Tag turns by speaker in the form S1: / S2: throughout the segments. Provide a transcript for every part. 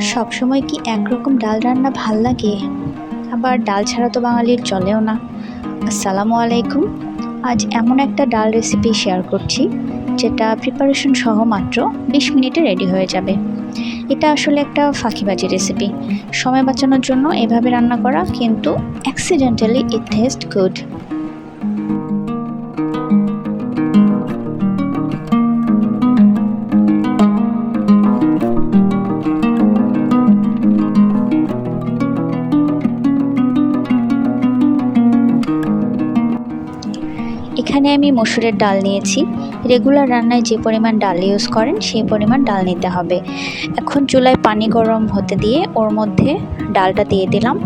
S1: সবসময় কি একরকম ডাল রান্না ভালো লাগে? আবার ডাল ছাড়া তো বাঙালির চলেও না। আসসালামু আলাইকুম। আজ এমন একটা ডাল রেসিপি শেয়ার করছি, যেটা প্রিপারেশন সহ মাত্র বিশ মিনিটে রেডি হয়ে যাবে। এটা আসলে একটা ফাঁকিবাজি রেসিপি সময় বাঁচানোর জন্য এভাবে রান্না করা কিন্তু অ্যাক্সিডেন্টালি ইট টেস্ট গুড এখানে আমি মসুরের ডাল নিয়েছি। রেগুলার রান্নায় যে পরিমাণ ডাল ইউজ করেন, সেই পরিমাণ ডাল নিতে হবে। এখন চুলায় পানি গরম হতে দিয়ে ওর মধ্যে ডালটা দিয়ে দিলাম।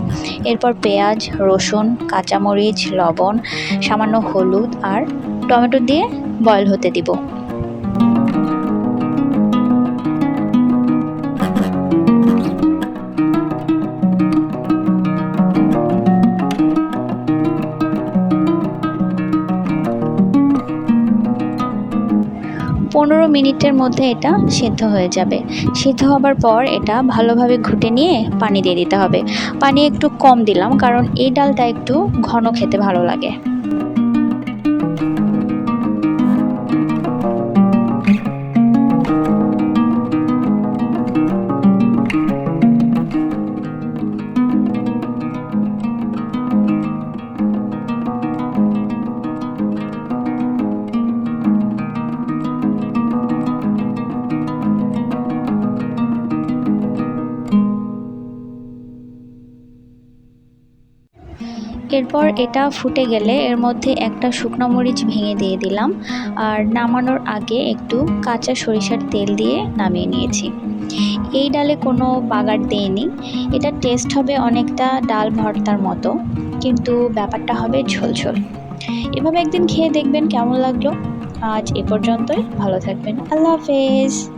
S1: এরপর পেঁয়াজ, রসুন, কাঁচামরিচ, লবণ, সামান্য হলুদ আর টমেটো দিয়ে বয়ল হতে দিব। পনেরো মিনিটের মধ্যে এটা সেদ্ধ হয়ে যাবে। সেদ্ধ হবার পর এটা ভালোভাবে ঘুটে নিয়ে পানি দিয়ে দিতে হবে। পানি একটু কম দিলাম, কারণ এই ডালটা একটু ঘন খেতে ভালো লাগে। এরপর এটা ফুটে গেলে এর মধ্যে একটা শুকনো মরিচ ভেঙে দিয়ে দিলাম। আর নামানোর আগে একটু কাঁচা সরিষার তেল দিয়ে নামিয়ে নিয়েছি। এই ডালে কোনো বাগার দেয়নি। এটা টেস্ট হবে অনেকটা ডাল ভর্তার মতো, কিন্তু ব্যাপারটা হবে ঝোলঝোল। এভাবে একদিন খেয়ে দেখবেন কেমন লাগল। আজ এ পর্যন্তই। ভালো থাকবেন। আল্লাহ হাফেজ।